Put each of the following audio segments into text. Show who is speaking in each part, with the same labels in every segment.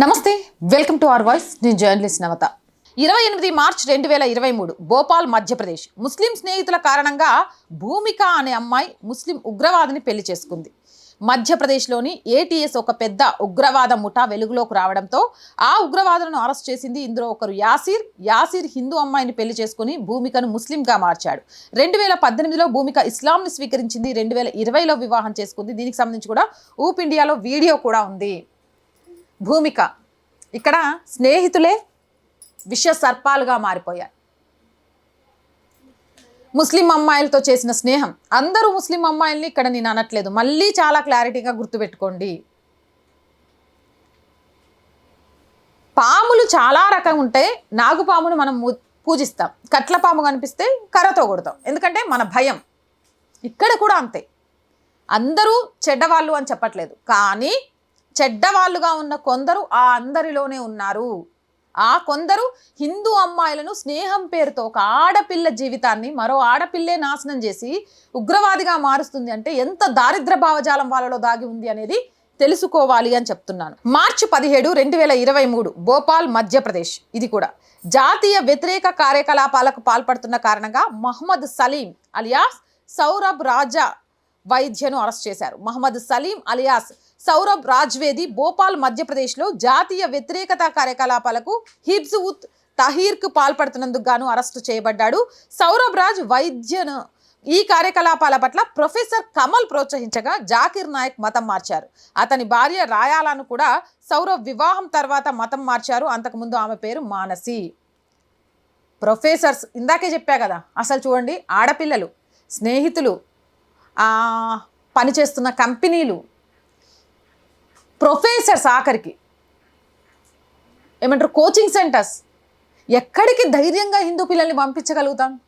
Speaker 1: Namaste welcome to our voice. నేను journalist Navatha. ఇరవై ఎనిమిది మార్చ్ రెండు వేల ఇరవై మూడు భోపాల్ మధ్యప్రదేశ్. ముస్లిం స్నేహితుల కారణంగా భూమిక అనే అమ్మాయి ముస్లిం ఉగ్రవాదిని పెళ్ళి చేసుకుంది. మధ్యప్రదేశ్లోని ఏటీఎస్ ఒక పెద్ద ఉగ్రవాద ముఠా వెలుగులోకి రావడంతో ఆ ఉగ్రవాదులను అరెస్ట్ చేసింది ఇందులో ఒకరు యాసిర్. యాసిర్ హిందూ అమ్మాయిని పెళ్ళి చేసుకుని భూమికను ముస్లింగా మార్చాడు. రెండు వేల పద్దెనిమిదిలో భూమిక ఇస్లాంని స్వీకరించింది. రెండు వేల ఇరవైలో వివాహం చేసుకుంది. దీనికి సంబంధించి కూడా ఊప్ ఇండియాలో వీడియో కూడా ఉంది. భూమిక. ఇక్కడ స్నేహితులే విష సర్పాలుగా మారిపోయారు. ముస్లిం అమ్మాయిలతో చేసిన స్నేహం. అందరూ ముస్లిం అమ్మాయిల్ని ఇక్కడ నేను అనట్లేదు. మళ్ళీ చాలా క్లారిటీగా గుర్తుపెట్టుకోండి. పాములు చాలా రకం ఉంటాయి. నాగుపామును మనం పూజిస్తాం. కట్ల పాము కనిపిస్తే కర్రతో కొడతాం. ఎందుకంటే మన భయం. ఇక్కడ కూడా అంతే. అందరూ చెడ్డవాళ్ళు అని చెప్పట్లేదు. కానీ చెడ్డవాళ్ళుగా ఉన్న కొందరు ఆ అందరిలోనే ఉన్నారు. ఆ కొందరు హిందూ అమ్మాయిలను స్నేహం పేరుతో ఒక ఆడపిల్ల జీవితాన్ని మరో ఆడపిల్లే నాశనం చేసి ఉగ్రవాదిగా మారుస్తుంది అంటే ఎంత దారిద్ర భావజాలం వాళ్ళలో దాగి ఉంది అనేది తెలుసుకోవాలి అని చెప్తున్నాను. మార్చి పదిహేడు రెండు వేల ఇరవై మూడు భోపాల్ మధ్యప్రదేశ్. ఇది కూడా. జాతీయ వ్యతిరేక కార్యకలాపాలకు పాల్పడుతున్న కారణంగా మహమ్మద్ సలీం అలియాస్ సౌరభ్ రాజా వైద్యను అరెస్ట్ చేశారు. మహమ్మద్ సలీం అలియాస్ సౌరభ్ రాజ్వేది భోపాల్ మధ్యప్రదేశ్లో జాతీయ వ్యతిరేకత కార్యకలాపాలకు హిబ్స్ ఉత్ తహీర్కు పాల్పడుతున్నందుకు గాను అరెస్టు చేయబడ్డాడు. సౌరభ్ రాజ్ వైద్యను ఈ కార్యకలాపాల పట్ల ప్రొఫెసర్ కమల్ ప్రోత్సహించగా జాకిర్ నాయక్ మతం మార్చారు. అతని భార్య రాయాలను కూడా సౌరవ్ వివాహం తర్వాత మతం మార్చారు. అంతకుముందు ఆమె పేరు మానసి. ప్రొఫెసర్స్ ఇందాకే చెప్పా కదా అసలు చూడండి ఆడపిల్లలు స్నేహితులు పనిచేస్తున్న కంపెనీలు ప్రొఫెసర్స్ ఆఖరికి. ఏమంటారు? Coaching centres. ఎక్కడికి ధైర్యంగా హిందూ పిల్లల్ని పంపించగలుగుతాం?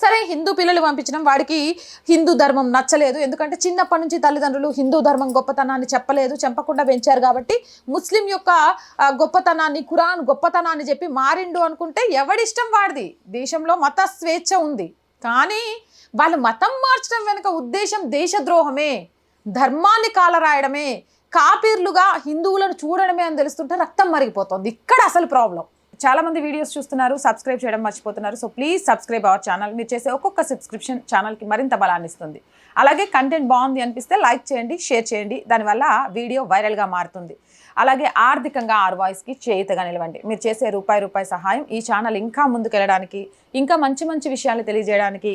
Speaker 1: సరే హిందూ పిల్లలు పంపించడం వాడికి హిందూ ధర్మం నచ్చలేదు. ఎందుకంటే చిన్నప్పటి నుంచి తల్లిదండ్రులు హిందూ ధర్మం గొప్పతనాన్ని చెప్పలేదు చెప్పకుండా పెంచారు కాబట్టి ముస్లిం యొక్క గొప్పతనాన్ని ఖురాన్ గొప్పతనాన్ని చెప్పి మారిండు అనుకుంటే ఎవడిష్టం వాడిది? దేశంలో మత స్వేచ్ఛ ఉంది. కానీ వాళ్ళు మతం మార్చడం వెనుక ఉద్దేశం దేశద్రోహమే. ధర్మాన్ని కాలరాయడమే. కాపీర్లుగా హిందువులను చూడడమే అని తెలుస్తుంటే రక్తం మరిగిపోతుంది. ఇక్కడ అసలు ప్రాబ్లం. చాలా మంది వీడియోస్ చూస్తున్నారు సబ్స్క్రైబ్ చేయడం మర్చిపోతున్నారు. So please subscribe our channel మీరు చేసే ఒక్కొక్క సబ్స్క్రిప్షన్ ఛానల్కి మరింత బలాన్ని ఇస్తుంది. అలాగే కంటెంట్ బాగుంది అనిపిస్తే లైక్ చేయండి షేర్ చేయండి. దానివల్ల వీడియో వైరల్గా మారుతుంది. అలాగే ఆర్థికంగా ఆర్ వాయిస్కి చేయితగా నిలవండి. మీరు చేసే రూపాయి రూపాయి సహాయం ఈ ఛానల్ ఇంకా ముందుకెళ్ళడానికి ఇంకా మంచి మంచి విషయాలు తెలియజేయడానికి